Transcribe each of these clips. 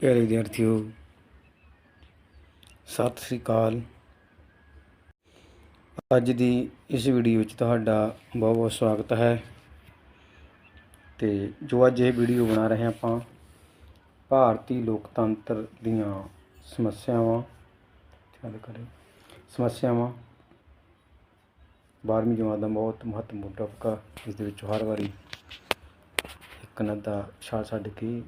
ਪਿਆਰੇ ਵਿਦਿਆਰਥੀਓ, ਸਤਿ ਸ੍ਰੀ ਅਕਾਲ। ਅੱਜ ਦੀ ਇਸ ਵੀਡੀਓ ਵਿੱਚ ਤੁਹਾਡਾ ਬਹੁਤ ਬਹੁਤ ਸਵਾਗਤ ਹੈ। ਤੇ ਜੋ ਅੱਜ ਇਹ ਵੀਡੀਓ ਬਣਾ ਰਹੇ ਹਾਂ ਆਪਾਂ, ਭਾਰਤੀ ਲੋਕਤੰਤਰ ਦੀਆਂ ਸਮੱਸਿਆਵਾਂ ਧਿਆਨ ਕਰੇ ਸਮੱਸਿਆਵਾਂ। 12ਵੀਂ ਜਮਾਤ ਦਾ ਬਹੁਤ ਮਹੱਤਵਪੂਰਨ ਟੌਪਿਕ ਇਸ ਦੇ ਵਿੱਚ ਹਰ ਵਾਰੀ ਇੱਕ ਨਾ ਦਾ ਛਾੜ ਛੱਡ ਕੇ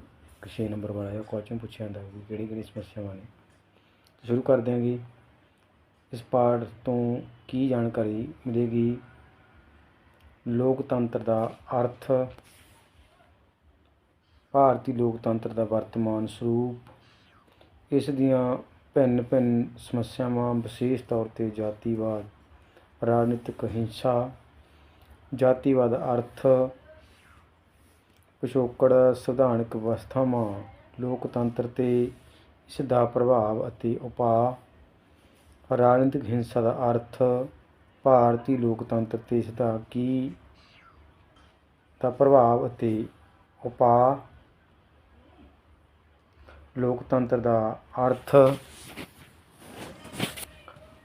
6 ਨੰਬਰ ਵਾਲਾ ਹੈ ਕੁਐਸਚਨ ਪੁੱਛਿਆ ਜਾਂਦਾ ਕਿ ਕਿਹੜੀ ਕਿਹੜੀ ਸਮੱਸਿਆਵਾਂ ਨੇ। ਤੇ ਸ਼ੁਰੂ ਕਰ ਦਿਆਂਗੇ ਇਸ ਪਾਠ ਤੋਂ ਕੀ ਜਾਣਕਾਰੀ ਮਿਲੇਗੀ? ਲੋਕਤੰਤਰ ਦਾ ਅਰਥ। ਭਾਰਤੀ ਲੋਕਤੰਤਰ ਦਾ ਵਰਤਮਾਨ ਸਰੂਪ। ਇਸ ਦੀਆਂ ਭਿੰਨ ਭਿੰਨ ਸਮੱਸਿਆਵਾਂ ਵਿਸ਼ੇਸ਼ ਤੌਰ ਤੇ ਜਾਤੀਵਾਦ, ਰਾਜਨੀਤਿਕ ਹਿੰਸਾ, ਜਾਤੀਵਾਦ ਅਰਥ ਪਿਛੋਕੜ ਸੰਵਿਧਾਨਕ ਵਿਵਸਥਾਵਾਂ ਲੋਕਤੰਤਰ ਤੇ ਇਸ ਦਾ ਪ੍ਰਭਾਵ ਅਤੇ ਉਪਾਅ ਰਾਜਨੀਤਿਕ ਹਿੰਸਾ ਦਾ ਅਰਥ ਭਾਰਤੀ ਲੋਕਤੰਤਰ ਤੇ ਇਸ ਦਾ ਕੀ ਦਾ ਪ੍ਰਭਾਵ ਅਤੇ ਉਪਾਅ ਲੋਕਤੰਤਰ ਦਾ ਅਰਥ?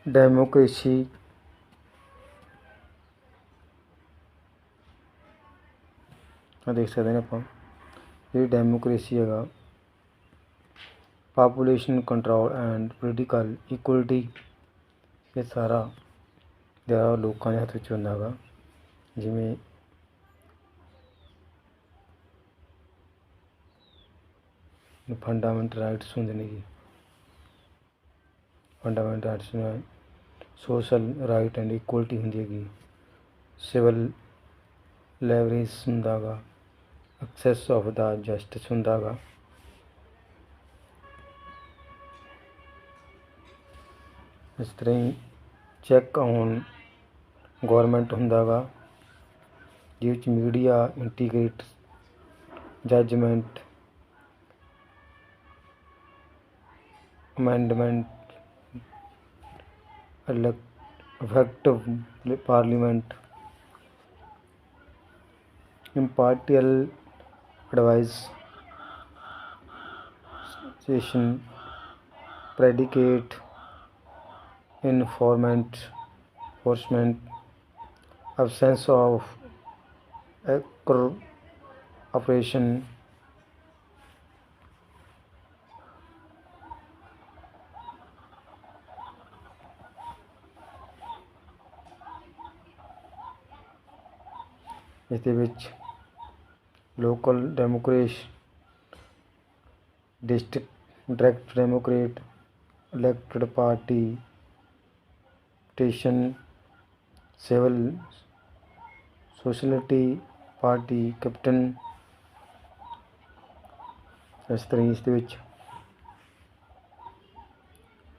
ਡੈਮੋਕ੍ਰੇਸੀ ਆ ਦੇਖ ਸਕਦੇ ਨੇ ਆਪਾਂ। ਜਿਹੜੀ ਡੈਮੋਕ੍ਰੇਸੀ ਹੈਗਾ population control and political equality ਇਹ ਸਾਰਾ ਜਿਹੜਾ ਲੋਕਾਂ ਦੇ ਹੱਥ ਵਿੱਚ ਹੁੰਦਾ ਹੈਗਾ। ਜਿਵੇਂ ਫੰਡਾਮੈਂਟਲ ਰਾਈਟਸ ਹੁੰਦੇ ਨੇ ਜੀ। ਫੰਡਾਮੈਂਟਲ ਰਾਈਟਸ ਨੇ ਸੋਸ਼ਲ ਰਾਈਟ ਐਂਡ ਇਕੁਅਲਿਟੀ ਹੁੰਦੀ ਹੈਗੀ। ਸਿਵਲ ਲੈਵਰੇਜ ਹੁੰਦਾ ਹੈਗਾ। ਐਕਸੈਸ ਆਫ ਦਾ ਜਸਟਿਸ ਹੁੰਦਾ ਗਾ ਇਸ ਤਰ੍ਹਾਂ ਹੀ ਚੈੱਕ ਔਨ ਗਵਰਨਮੈਂਟ ਹੁੰਦਾ ਗਾ ਜਿਹਦੇ ਵਿੱਚ media integrate judgement amendment effective parliament impartial advice station predicate informant enforcement absence of operation ਇਸ ਦੇ ਵਿੱਚ local democracy district direct democrat elected party petition civil society party captain ਇਸ ਤਰ੍ਹਾਂ ਇਸ ਦੇ ਵਿੱਚ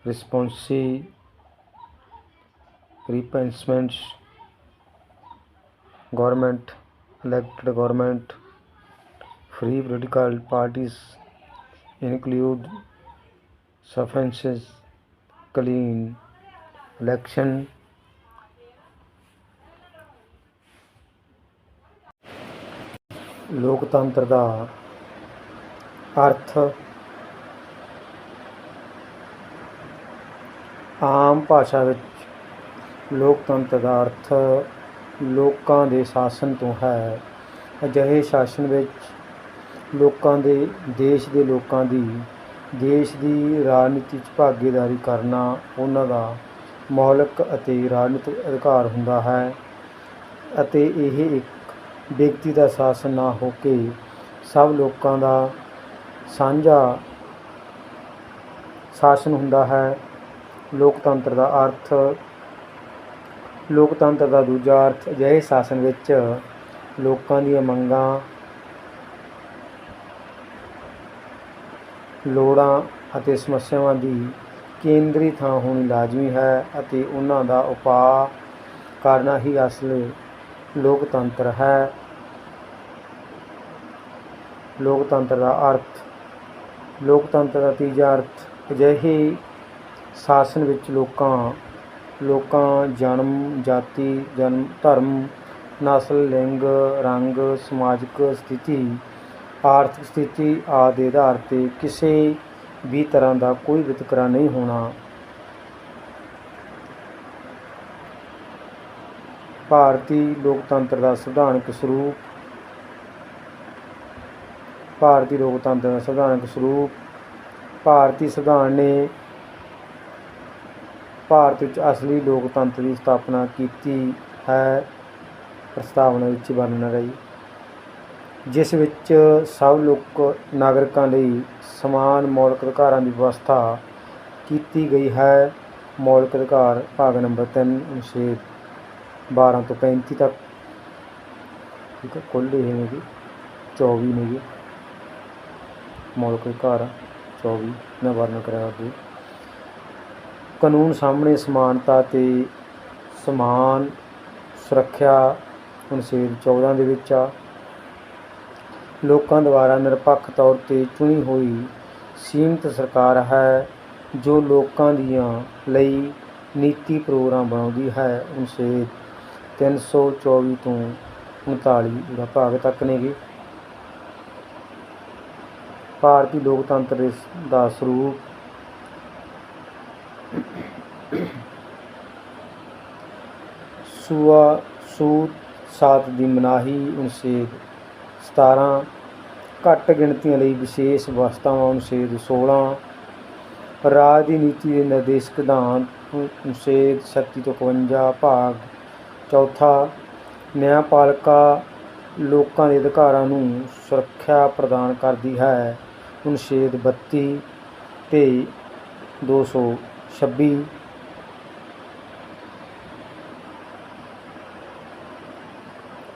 responsive ਰਿਪੈਂਸਮੈਂਟਸ government elected government free political parties include sufferances clean election ਲੋਕਤੰਤਰ ਦਾ ਅਰਥ ਆਮ ਭਾਸ਼ਾ ਵਿੱਚ ਲੋਕਤੰਤਰ ਦਾ ਅਰਥ ਲੋਕਾਂ ਦੇ ਸ਼ਾਸਨ ਤੋਂ ਹੈ ਅਜਿਹੇ ਸ਼ਾਸਨ ਵਿੱਚ ਲੋਕਾਂ ਦੇ, ਦੇਸ਼ ਦੇ ਲੋਕਾਂ ਦੀ, ਦੇਸ਼ ਦੀ ਰਾਜਨੀਤੀ 'ਚ ਭਾਗੀਦਾਰੀ ਕਰਨਾ ਉਹਨਾਂ ਦਾ ਮੌਲਿਕ ਅਤੇ ਰਾਜਨੀਤਿਕ ਅਧਿਕਾਰ ਹੁੰਦਾ ਹੈ ਅਤੇ ਇਹ ਇੱਕ ਵਿਅਕਤੀ ਦਾ ਸ਼ਾਸਨ ਨਾ ਹੋ ਕੇ ਸਭ ਲੋਕਾਂ ਦਾ ਸਾਂਝਾ ਸ਼ਾਸਨ ਹੁੰਦਾ ਹੈ। ਲੋਕਤੰਤਰ ਦਾ ਅਰਥ, ਲੋਕਤੰਤਰ ਦਾ ਦੂਜਾ ਅਰਥ ਅਜਿਹੇ ਸ਼ਾਸਨ ਵਿੱਚ ਲੋਕਾਂ ਦੀਆਂ ਮੰਗਾਂ ਲੋੜਾਂ ਅਤੇ ਸਮੱਸਿਆਵਾਂ ਦੀ ਕੇਂਦਰੀ ਥਾਂ ਹੋਣੀ ਲਾਜ਼ਮੀ ਹੈ ਅਤੇ ਉਹਨਾਂ ਦਾ ਉਪਾਅ ਕਰਨਾ ਹੀ ਅਸਲ ਲੋਕਤੰਤਰ ਹੈ। ਲੋਕਤੰਤਰ ਦਾ ਅਰਥ, ਲੋਕਤੰਤਰ ਦਾ ਤੀਜਾ ਅਰਥ ਅਜਿਹੇ ਸ਼ਾਸਨ ਵਿੱਚ ਲੋਕਾਂ ਲੋਕਾਂ, ਜਨਮ, ਜਾਤੀ, ਜਨਮ, ਧਰਮ, ਨਸਲ, ਲਿੰਗ, ਰੰਗ, ਸਮਾਜਿਕ ਸਥਿਤੀ ਆਰਥਿਕ ਸਥਿਤੀ ਆਦਿ ਦੇ ਆਧਾਰ ਤੇ ਕਿਸੇ ਵੀ ਤਰ੍ਹਾਂ ਦਾ ਕੋਈ ਵਿਤਕਰਾ ਨਹੀਂ ਹੋਣਾ। ਭਾਰਤੀ ਲੋਕਤੰਤਰ ਦਾ ਸੰਵਿਧਾਨਕ ਸਰੂਪ ਭਾਰਤੀ ਲੋਕਤੰਤਰ ਦਾ ਸੰਵਿਧਾਨਕ ਸਰੂਪ ਭਾਰਤੀ ਸੰਵਿਧਾਨ ਨੇ ਭਾਰਤ ਵਿੱਚ ਅਸਲੀ ਲੋਕਤੰਤਰ ਦੀ ਸਥਾਪਨਾ ਕੀਤੀ ਹੈ। ਪ੍ਰਸਤਾਵਨਾ ਵਿੱਚ ਵਰਣਨ ਰਹੀ। ਜਿਸ ਵਿੱਚ ਸਭ ਲੋਕ ਨਾਗਰਿਕਾਂ ਲਈ ਸਮਾਨ ਮੌਲਿਕ ਅਧਿਕਾਰਾਂ ਦੀ ਵਿਵਸਥਾ ਕੀਤੀ ਗਈ ਹੈ। ਮੌਲਿਕ ਅਧਿਕਾਰ ਭਾਗ ਨੰਬਰ 3 ਅਨੁਛੇਦ 12 ਤੋਂ 35 ਤੱਕ। ਠੀਕ ਹੈ, ਕੁੱਲ ਇਹ ਨੇ ਜੀ 24 ਨੇ ਜੀ। ਮੌਲਿਕ ਅਧਿਕਾਰ 24 ਮੈਂ ਵਰਣਨ ਕਰਿਆ ਅੱਗੇ ਕਾਨੂੰਨ ਸਾਹਮਣੇ ਸਮਾਨਤਾ ਤੇ ਸਮਾਨ ਸੁਰੱਖਿਆ ਅਨੁਛੇਦ 14 ਦੇ ਵਿੱਚ ਆ। ਲੋਕਾਂ ਦੁਆਰਾ ਨਿਰਪੱਖ ਤੌਰ ਤੇ ਚੁਣੀ ਹੋਈ ਸੀਮਿਤ ਸਰਕਾਰ ਹੈ, ਜੋ ਲੋਕਾਂ ਦੀਆਂ ਲਈ ਨੀਤੀ ਪ੍ਰੋਗਰਾਮ ਬਣਾਉਂਦੀ ਹੈ ਅਨੁਛੇਦ 324 ਤੋਂ 39 ਦਾ ਭਾਗ ਤੱਕ ਨੇਗੇ। ਭਾਰਤੀ ਲੋਕਤੰਤਰ ਦੇ ਦਾ ਸਰੂਪ ਸੂਆ ਸੂਤ ਸਾਤ ਦੀ ਮਨਾਹੀ ਅਨੁਛੇਦ 17 ਘੱਟ ਗਿਣਤੀਆਂ ਲਈ ਵਿਸ਼ੇਸ਼ ਵਿਵਸਥਾਵਾਂ ਅਨੁਛੇਦ 16 ਰਾਜ ਦੀ ਨੀਤੀ ਦੇ ਨਿਰਦੇਸ਼ ਸਿਧਾਂਤ ਅਨੁਛੇਦ 36 ਤੋਂ 51 ਭਾਗ, ਚੌਥਾ ਨਿਆਂਪਾਲਿਕਾ ਲੋਕਾਂ ਦੇ ਅਧਿਕਾਰਾਂ ਨੂੰ ਸੁਰੱਖਿਆ ਪ੍ਰਦਾਨ ਕਰਦੀ ਹੈ ਅਨੁਛੇਦ 32 ਤੇ 226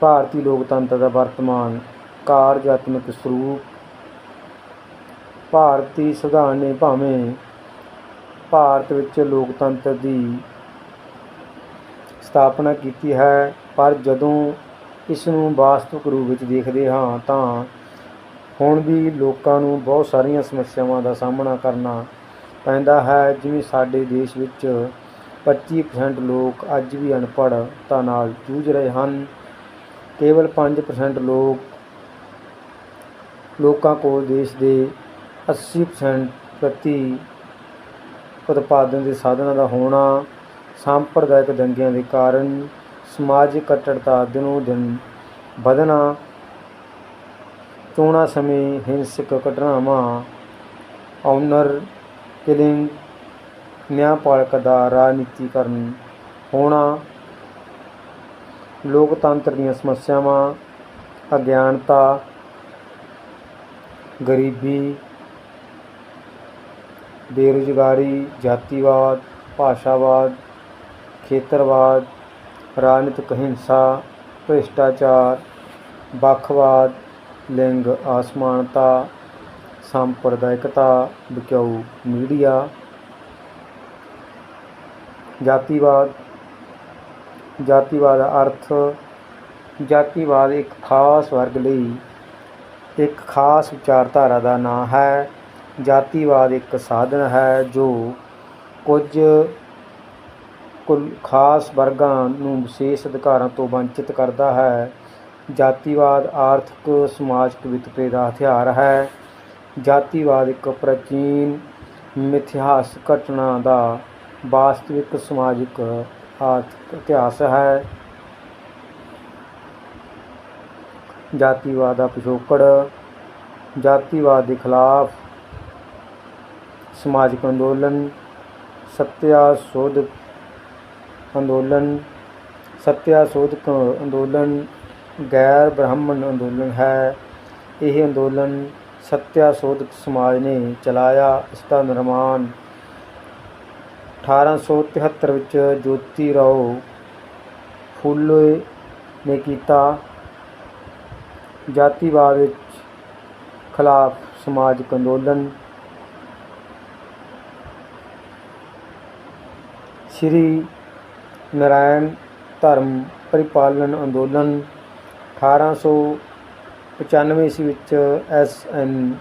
ਭਾਰਤੀ ਲੋਕਤੰਤਰ ਦਾ ਵਰਤਮਾਨ ਕਾਰਜਾਤਮਕ ਸਰੂਪ। ਭਾਰਤੀ ਸੰਵਿਧਾਨ ਨੇ ਭਾਵੇਂ ਭਾਰਤ ਵਿੱਚ ਲੋਕਤੰਤਰ ਦੀ ਸਥਾਪਨਾ ਕੀਤੀ ਹੈ, ਪਰ ਜਦੋਂ ਇਸ ਨੂੰ ਵਾਸਤਵਿਕ ਰੂਪ ਵਿੱਚ ਦੇਖਦੇ ਹਾਂ ਤਾਂ ਹੁਣ ਵੀ ਲੋਕਾਂ ਨੂੰ ਬਹੁਤ ਸਾਰੀਆਂ ਸਮੱਸਿਆਵਾਂ ਦਾ ਸਾਹਮਣਾ ਕਰਨਾ ਪੈਂਦਾ ਹੈ। ਜਿਵੇਂ ਸਾਡੇ ਦੇਸ਼ ਵਿੱਚ 25% ਲੋਕ ਅੱਜ ਵੀ ਅਨਪੜ੍ਹਤਾ ਨਾਲ ਜੂਝ ਰਹੇ ਹਨ। ਕੇਵਲ 5% ਲੋਕ ਲੋਕਾਂ ਕੋਲ ਦੇਸ਼ ਦੇ 80% ਪ੍ਰਤੀ ਉਤਪਾਦਨ ਦੇ ਸਾਧਨਾਂ ਦਾ ਹੋਣਾ, ਸਾਂਪਰਦਾਇਕ ਦੰਗਿਆਂ ਦੇ ਕਾਰਨ ਸਮਾਜਿਕ ਕੱਟੜਤਾ, ਦਿਨੋਂ ਦਿਨ ਵਧਣਾ, ਚੋਣਾਂ ਸਮੇਂ ਹਿੰਸਕ ਘਟਨਾਵਾਂ ਆਨਰ ਕਿਲਿੰਗ ਨਿਆਂਪਾਲਕ ਦਾ ਰਾਜਨੀਤੀਕਰਨ ਹੋਣਾ, ਲੋਕਤੰਤਰ ਦੀਆਂ ਸਮੱਸਿਆਵਾਂ, ਅਗਿਆਨਤਾ ਗਰੀਬੀ, ਬੇਰੁਜ਼ਗਾਰੀ, ਜਾਤੀਵਾਦ, ਭਾਸ਼ਾਵਾਦ, ਖੇਤਰਵਾਦ, ਰਾਜਨੀਤਿਕ ਹਿੰਸਾ, ਭ੍ਰਿਸ਼ਟਾਚਾਰ, ਵੱਖਵਾਦ, ਲਿੰਗ ਅਸਮਾਨਤਾ, ਸੰਪਰਦਾਇਕਤਾ ਵਿਕਾਊ ਮੀਡੀਆ, ਜਾਤੀਵਾਦ ਜਾਤੀਵਾਦ ਦਾ ਅਰਥ ਜਾਤੀਵਾਦ ਇੱਕ ਖਾਸ ਵਰਗ ਲਈ ਇੱਕ ਖਾਸ ਵਿਚਾਰਧਾਰਾ ਦਾ ਨਾਂ ਹੈ। ਜਾਤੀਵਾਦ ਇੱਕ ਸਾਧਨ ਹੈ ਜੋ ਕੁਝ ਕੁਲ ਖਾਸ ਵਰਗਾਂ ਨੂੰ ਵਿਸ਼ੇਸ਼ ਅਧਿਕਾਰਾਂ ਤੋਂ ਵੰਚਿਤ ਕਰਦਾ ਹੈ। ਜਾਤੀਵਾਦ ਆਰਥਿਕ, ਸਮਾਜਿਕ ਵਿਤਕਰੇ ਦਾ ਹਥਿਆਰ ਹੈ। ਜਾਤੀਵਾਦ ਇੱਕ ਪ੍ਰਾਚੀਨ ਮਿਥਿਹਾਸ ਘਟਨਾ ਦਾ ਵਾਸਤਵਿਕ, ਸਮਾਜਿਕ, ਆਰਥਿਕ ਇਤਿਹਾਸ ਹੈ। ਜਾਤੀਵਾਦ ਦਾ ਪਿਛੋਕੜ, ਜਾਤੀਵਾਦ ਦੇ ਖਿਲਾਫ ਸਮਾਜਿਕ ਅੰਦੋਲਨ ਸਤਿਆ ਸੋਧ ਅੰਦੋਲਨ ਸਤਿਆ ਸੋਧਕ ਅੰਦੋਲਨ, ਗੈਰ ਬ੍ਰਾਹਮਣ ਅੰਦੋਲਨ ਹੈ। ਇਹ ਅੰਦੋਲਨ ਸਤਿਆ ਸੋਧਕ ਸਮਾਜ ਨੇ ਚਲਾਇਆ। ਇਸ ਦਾ ਨਿਰਮਾਣ 1873 ਵਿੱਚ ਜੋਤੀ ਰਾਓ ਫੁੱਲੇ ਨੇ ਕੀਤਾ। ਜਾਤੀਵਾਦ ਵਿੱਚ ਖਿਲਾਫ ਸਮਾਜਿਕ ਅੰਦੋਲਨ। ਸ਼੍ਰੀ ਨਾਰਾਇਣ ਧਰਮ ਪਰਿਪਾਲਨ ਅੰਦੋਲਨ 1895 ਈਸਵੀ ਵਿੱਚ ਐਸ ਐਨ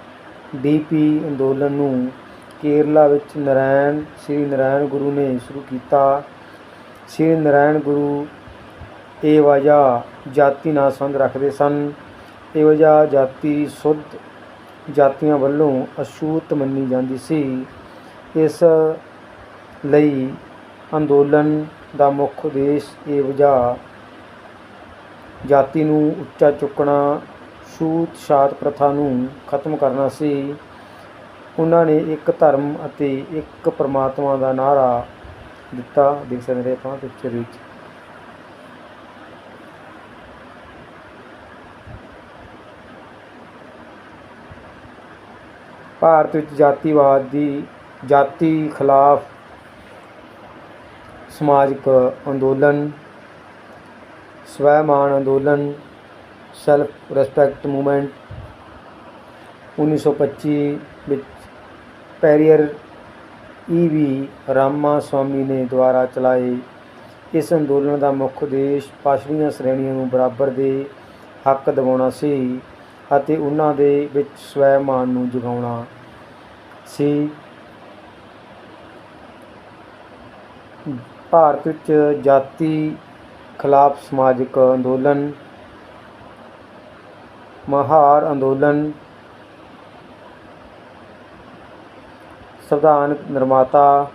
ਡੀ ਪੀ ਅੰਦੋਲਨ ਨੂੰ ਕੇਰਲਾ ਵਿੱਚ ਨਾਰਾਇਣ, ਸ੍ਰੀ ਨਾਰਾਇਣ ਗੁਰੂ ਨੇ ਸ਼ੁਰੂ ਕੀਤਾ। ਸ੍ਰੀ ਨਾਰਾਇਣ ਗੁਰੂ ਇਹ ਵਜ੍ਹਾ ਜਾਤੀ ਨਾਲ ਸੰਬੰਧ ਰੱਖਦੇ ਸਨ। ਇਹੋ ਜਿਹਾ ਜਾਤੀ ਸੁੱਧ ਜਾਤੀਆਂ ਵੱਲੋਂ ਅਛੂਤ ਮੰਨੀ ਜਾਂਦੀ ਸੀ। ਇਸ ਲਈ ਅੰਦੋਲਨ ਦਾ ਮੁੱਖ ਉਦੇਸ਼ ਇਹੋ ਜਿਹਾ ਜਾਤੀ ਨੂੰ ਉੱਚਾ ਚੁੱਕਣਾ, ਛੂਤ ਛਾਤ ਪ੍ਰਥਾ ਨੂੰ ਖਤਮ ਕਰਨਾ ਸੀ। ਉਹਨਾਂ ਨੇ ਇੱਕ ਧਰਮ ਅਤੇ ਇੱਕ ਪਰਮਾਤਮਾ ਦਾ ਨਾਰਾ ਦਿੱਤਾ। ਦੇਖ ਸਕਦੇ ਆਪਾਂ ਪਿਕਚਰ ਵਿੱਚ। ਭਾਰਤ ਵਿੱਚ ਜਾਤੀਵਾਦ ਦੀ ਜਾਤੀ ਖਿਲਾਫ ਸਮਾਜਿਕ ਅੰਦੋਲਨ, ਸਵੈਮਾਨ ਅੰਦੋਲਨ ਸੈਲਫ ਰਿਸਪੈਕਟ ਮੂਵਮੈਂਟ 1925 ਵਿੱਚ ਪੈਰੀਅਰ ਈ ਵੀ ਰਾਮਾ ਸਵਾਮੀ ਨੇ ਦੁਆਰਾ ਚਲਾਏ ਇਸ ਅੰਦੋਲਨ ਦਾ ਮੁੱਖ ਉਦੇਸ਼ ਪਛੜੀਆਂ ਸ਼੍ਰੇਣੀਆਂ ਨੂੰ ਬਰਾਬਰ ਦੇ ਹੱਕ ਦਿਵਾਉਣਾ ਸੀ। ਅਤੇ ਉਹਨਾਂ ਦੇ ਵਿੱਚ ਸਵੈ ਮਾਨ ਨੂੰ ਜਗਾਉਣਾ ਸੀ। ਭਾਰਤ ਵਿੱਚ ਜਾਤੀ ਖਿਲਾਫ ਸਮਾਜਿਕ ਅੰਦੋਲਨ, ਮਹਾਰ ਅੰਦੋਲਨ, ਸੰਵਿਧਾਨ ਨਿਰਮਾਤਾ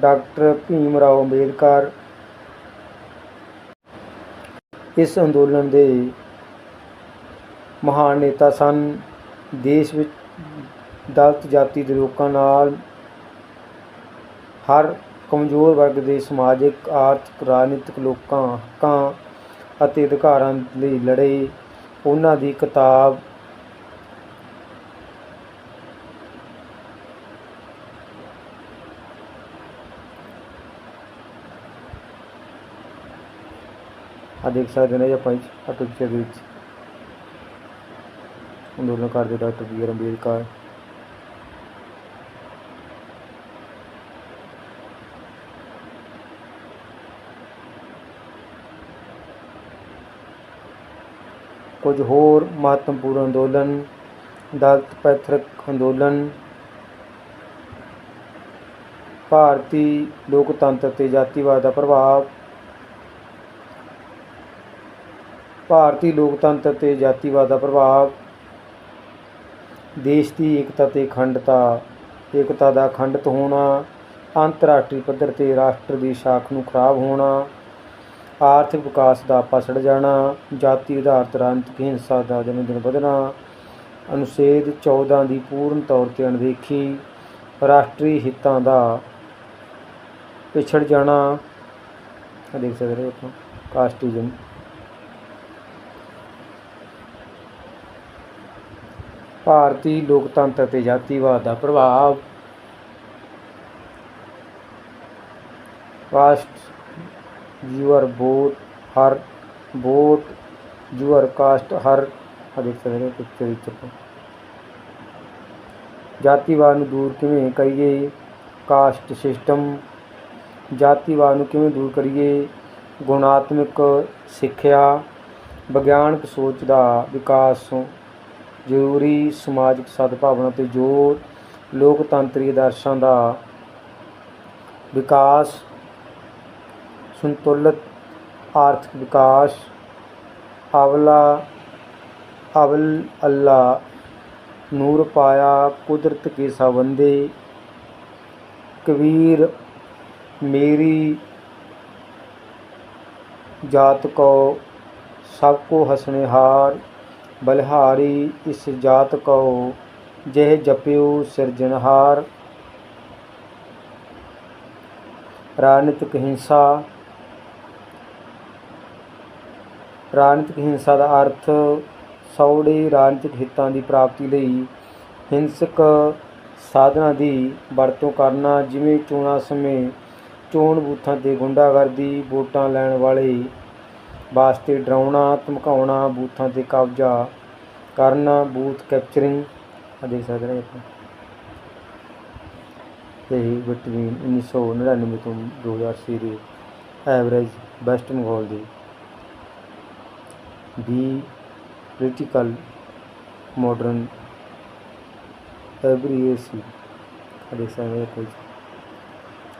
ਡਾਕਟਰ ਭੀਮ ਰਾਓ ਅੰਬੇਦਕਰ ਇਸ ਅੰਦੋਲਨ ਦੇ ਮਹਾਨ ਨੇਤਾ ਸਨ। ਦੇਸ਼ ਵਿੱਚ ਦਲਿਤ ਜਾਤੀ ਦੇ ਲੋਕਾਂ ਨਾਲ ਹਰ ਕਮਜ਼ੋਰ ਵਰਗ ਦੇ ਸਮਾਜਿਕ, ਆਰਥਿਕ, ਰਾਜਨੀਤਿਕ ਲੋਕਾਂ, ਹੱਕਾਂ ਅਤੇ ਅਧਿਕਾਰਾਂ ਲਈ ਲੜੇ। ਉਹਨਾਂ ਦੀ ਕਿਤਾਬ ਆ ਦੇਖ ਸਕਦੇ ਨੇ ਆਪਾਂ ਆ ਪਿਕਚਰ ਵਿੱਚ। ਅੰਦੋਲਨ ਕਰਦੇ ਡਾਕਟਰ ਬੀ ਆਰ ਅੰਬੇਦਕਰ ਕੁਝ ਹੋਰ ਮਹੱਤਵਪੂਰਨ ਅੰਦੋਲਨ, ਦਲਿਤ ਪੈਥਰਿਕ ਅੰਦੋਲਨ, ਭਾਰਤੀ ਲੋਕਤੰਤਰ ਤੇ ਜਾਤੀਵਾਦ ਦਾ ਪ੍ਰਭਾਵ ਭਾਰਤੀ ਲੋਕਤੰਤਰ ਤੇ ਜਾਤੀਵਾਦ ਦਾ ਪ੍ਰਭਾਵ, ਦੇਸ਼ ਦੀ ਏਕਤਾ ਤੇ ਅਖੰਡਤਾ, ਏਕਤਾ ਦਾ ਅਖੰਡਤ ਹੋਣਾ, ਅੰਤਰਰਾਸ਼ਟਰੀ ਪੱਧਰ ਤੇ ਰਾਸ਼ਟਰ ਦੀ ਸ਼ਾਖ ਨੂੰ ਖਰਾਬ ਹੋਣਾ, ਆਰਥਿਕ ਵਿਕਾਸ ਦਾ ਪਸੜ ਜਾਣਾ, ਜਾਤੀ ਆਧਾਰਿਤ ਰਾਜਨੀਤਿਕ ਹਿੰਸਾ ਦਾ ਦਿਨੋਂ ਦਿਨ ਵਧਣਾ, ਅਨੁਛੇਦ 14 ਦੀ ਪੂਰਨ ਤੌਰ ਤੇ ਅਣਦੇਖੀ ਰਾਸ਼ਟਰੀ ਹਿੱਤਾਂ ਦਾ ਪਿਛੜ ਜਾਣਾ ਦੇਖ ਸਕਦੇ ਹੋ ਆਪਾਂ ਕਾਸਟਿਜ਼ਮ। ਭਾਰਤੀ ਲੋਕਤੰਤਰ ਤੇ ਜਾਤੀਵਾਦ ਦਾ ਪ੍ਰਭਾਵ। ਕਾਸਟ ਯੂਅਰ ਵੋਟ ਹਰ ਵੋਟ ਯੂਅਰ ਕਾਸਟ ਹਰ ਆ ਦੇਖ ਪਿਕਚਰ ਵਿੱਚ। ਜਾਤੀਵਾਦ ਨੂੰ ਦੂਰ ਕਿਵੇਂ ਕਰੀਏ? ਕਾਸਟ ਸਿਸਟਮ ਜਾਤੀਵਾਦ ਨੂੰ ਕਿਵੇਂ ਦੂਰ ਕਰੀਏ? ਗੁਣਾਤਮਕ ਸਿੱਖਿਆ, ਵਿਗਿਆਨਕ ਸੋਚ ਦਾ ਵਿਕਾਸ ਜ਼ਰੂਰੀ ਸਮਾਜਿਕ ਸਦਭਾਵਨਾ ਤੇ ਜ਼ੋਰ ਲੋਕਤੰਤਰੀ ਆਦਰਸ਼ਾਂ ਦਾ ਵਿਕਾਸ, ਸੰਤੁਲਿਤ ਆਰਥਿਕ ਵਿਕਾਸ, ਅਵਲਾ, ਅਵਲ ਅੱਲਾ ਨੂਰ ਪਾਇਆ ਕੁਦਰਤ ਕੇ ਸਵੰਦੇ, ਕਬੀਰ ਮੇਰੀ ਜਾਤ ਕੋ ਸਭ ਕੋ ਹਸਨਿਹਾਰ ਬਲਿਹਾਰੀ ਇਸ ਜਾਤ ਕਉ, ਜਿਹ ਜਪਿਓ ਸਿਰਜਣਹਾਰ। ਰਾਜਨੀਤਿਕ ਹਿੰਸਾ ਰਾਜਨੀਤਿਕ ਹਿੰਸਾ ਦਾ ਅਰਥ ਸੌੜੇ ਰਾਜਨੀਤਿਕ ਹਿੱਤਾਂ ਦੀ ਪ੍ਰਾਪਤੀ ਲਈ ਹਿੰਸਕ ਸਾਧਨਾਂ ਦੀ ਵਰਤੋਂ ਕਰਨਾ, ਜਿਵੇਂ ਚੋਣਾਂ ਸਮੇਂ ਚੋਣ ਬੂਥਾਂ ਤੇ ਗੁੰਡਾਗਰਦੀ, ਵੋਟਾਂ ਲੈਣ ਵਾਲੇ ਵਾਸਤੇ ਡਰਾਉਣਾ, ਧਮਕਾਉਣਾ, ਬੂਥਾਂ ਤੇ ਕਬਜ਼ਾ ਕਰਨਾ, ਬੂਥ ਕੈਪਚਰਿੰਗ ਆ ਦੇਖ ਸਕਦੇ ਨੇ ਆਪਾਂ। ਇਹ ਬਿਟਵੀਨ 1999 ਤੋਂ 2006 ਦੇ ਐਵਰੇਜ ਵੈਸਟ ਬੰਗਾਲ ਦੀ B political modern every AC ਦੇਖ ਸਕਦੇ ਹੋ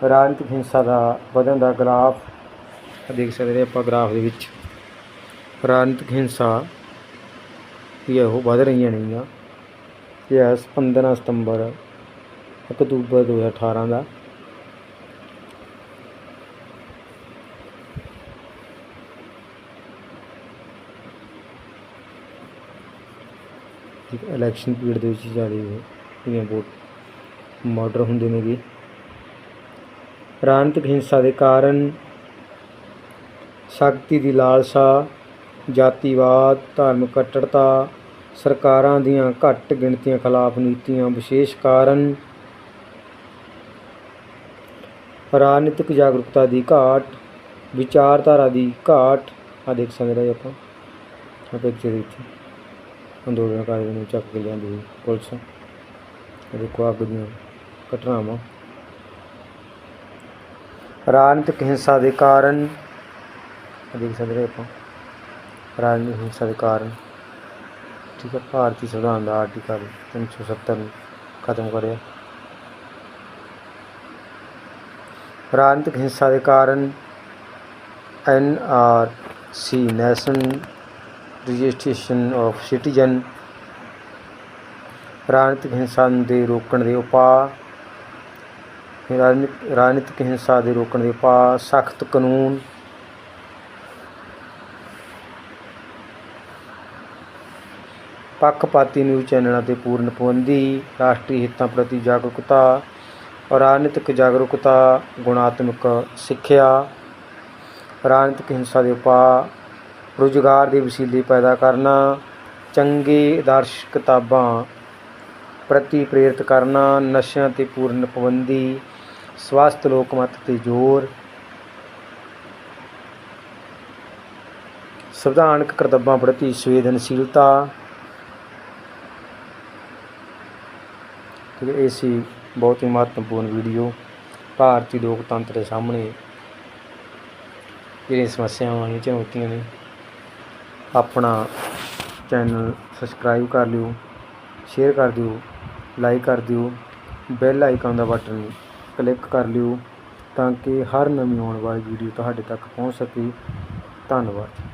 ਰਾਜਨੀਤਿਕ ਹਿੰਸਾ ਦਾ ਵਧਣ ਦਾ ਗ੍ਰਾਫ ਦੇਖ ਸਕਦੇ ਆਪਾਂ ਗ੍ਰਾਫ ਦੇ ਵਿੱਚ। ਰਾਜਨੀਤਿਕ ਹਿੰਸਾ ਵੀ ਉਹ ਵੱਧ ਰਹੀਆਂ ਨੇਗੀਆਂ। ਇਹ ਹੈ 15 ਸਤੰਬਰ ਅਕਤੂਬਰ 2018 ਦਾ। ਠੀਕ ਹੈ, ਇਲੈਕਸ਼ਨ ਪੀਰੀਅਡ ਦੇ ਵਿੱਚ ਜ਼ਿਆਦਾ ਜਿਹੜੀਆਂ ਵੋਟ ਮਰਡਰ ਹੁੰਦੇ ਨੇਗੇ। ਰਾਜਨੀਤਿਕ ਹਿੰਸਾ ਦੇ ਕਾਰਨ ਸ਼ਕਤੀ ਦੀ ਲਾਲਸਾ ਜਾਤੀਵਾਦ, ਧਾਰਮਿਕ ਕੱਟੜਤਾ, ਸਰਕਾਰਾਂ ਦੀਆਂ ਘੱਟ ਗਿਣਤੀਆਂ ਖਿਲਾਫ ਨੀਤੀਆਂ ਵਿਸ਼ੇਸ਼ ਕਾਰਨ ਰਾਜਨੀਤਿਕ ਜਾਗਰੂਕਤਾ ਦੀ ਘਾਟ, ਵਿਚਾਰਧਾਰਾ ਦੀ ਘਾਟ। ਆ ਦੇਖ ਸਕਦੇ ਹੋ ਆਪਾਂ। ਆ ਪਿਕਚਰ ਵਿੱਚ ਅੰਦੋਲਨਕਾਰੀਆਂ ਨੂੰ ਚੱਕ ਕੇ ਲਿਆਂਦੀ ਪੁਲਿਸ। ਦੇਖੋ ਅੱਗ ਦੀਆਂ ਘਟਨਾਵਾਂ। ਰਾਜਨੀਤਿਕ ਹਿੰਸਾ ਦੇ ਕਾਰਨ। ਦੇਖ ਸਕਦੇ ਆਪਾਂ। ਰਾਜਨੀਤਿਕ ਹਿੰਸਾ ਦੇ ਕਾਰਨ ਠੀਕ ਹੈ, ਭਾਰਤੀ ਸੰਵਿਧਾਨ ਦਾ ਆਰਟੀਕਲ 370 ਨੂੰ ਖਤਮ ਕਰਿਆ। ਰਾਜਨੀਤਿਕ ਹਿੰਸਾ ਦੇ ਕਾਰਨ N R C, national registration of citizen, ਰਾਜਨੀਤਿਕ ਹਿੰਸਾ ਦੇ ਰੋਕਣ ਦੇ ਉਪਾਅ, ਰਾਜਨੀਤਿਕ ਰਾਜਨੀਤਿਕ ਹਿੰਸਾ ਦੇ ਰੋਕਣ ਦੇ ਉਪਾਅ, ਸਖਤ ਕਾਨੂੰਨ ਪੱਖਪਾਤੀ ਨਿਊਜ਼ ਚੈਨਲਾਂ ਤੇ ਪੂਰਨ ਪਾਬੰਦੀ, ਰਾਸ਼ਟਰੀ ਹਿੱਤਾਂ ਪ੍ਰਤੀ ਜਾਗਰੂਕਤਾ, ਰਾਜਨੀਤਿਕ ਜਾਗਰੂਕਤਾ, ਗੁਣਾਤਮਕ ਸਿੱਖਿਆ, ਰਾਜਨੀਤਿਕ ਹਿੰਸਾ ਦੇ ਉਪਾਅ, ਰੁਜ਼ਗਾਰ ਦੇ ਵਸੀਲੇ ਪੈਦਾ ਕਰਨਾ, ਚੰਗੇ ਆਦਰਸ਼ ਕਿਤਾਬਾਂ ਪ੍ਰਤੀ ਪ੍ਰੇਰਿਤ ਕਰਨਾ, ਨਸ਼ਿਆਂ ਤੇ ਪੂਰਨ ਪਾਬੰਦੀ, ਸਵਸਥ ਲੋਕਮਤ ਤੇ ਜ਼ੋਰ। ਸੰਵਿਧਾਨਕ ਕਰਤੱਵਾਂ ਪ੍ਰਤੀ ਸੰਵੇਦਨਸ਼ੀਲਤਾ ਠੀਕ ਹੈ ਇਹ ਸੀ ਬਹੁਤ ਹੀ ਮਹੱਤਵਪੂਰਨ ਵੀਡੀਓ ਭਾਰਤੀ ਲੋਕਤੰਤਰ ਦੇ ਸਾਹਮਣੇ ਜਿਹੜੀਆਂ ਸਮੱਸਿਆਵਾਂ ਨੇ ਚੁਣੌਤੀਆਂ ਨੇ, ਆਪਣਾ ਚੈਨਲ ਸਬਸਕ੍ਰਾਈਬ ਕਰ ਲਿਓ ਸ਼ੇਅਰ ਕਰ ਦਿਓ ਲਾਈਕ ਕਰ ਦਿਓ ਬੈਲ ਆਈਕਨ ਦਾ ਬਟਨ ਕਲਿੱਕ ਕਰ ਲਿਓ ਤਾਂ ਕਿ ਹਰ ਨਵੀਂ ਆਉਣ ਵਾਲੀ ਵੀਡੀਓ ਤੁਹਾਡੇ ਤੱਕ ਪਹੁੰਚ ਸਕੇ। ਧੰਨਵਾਦ।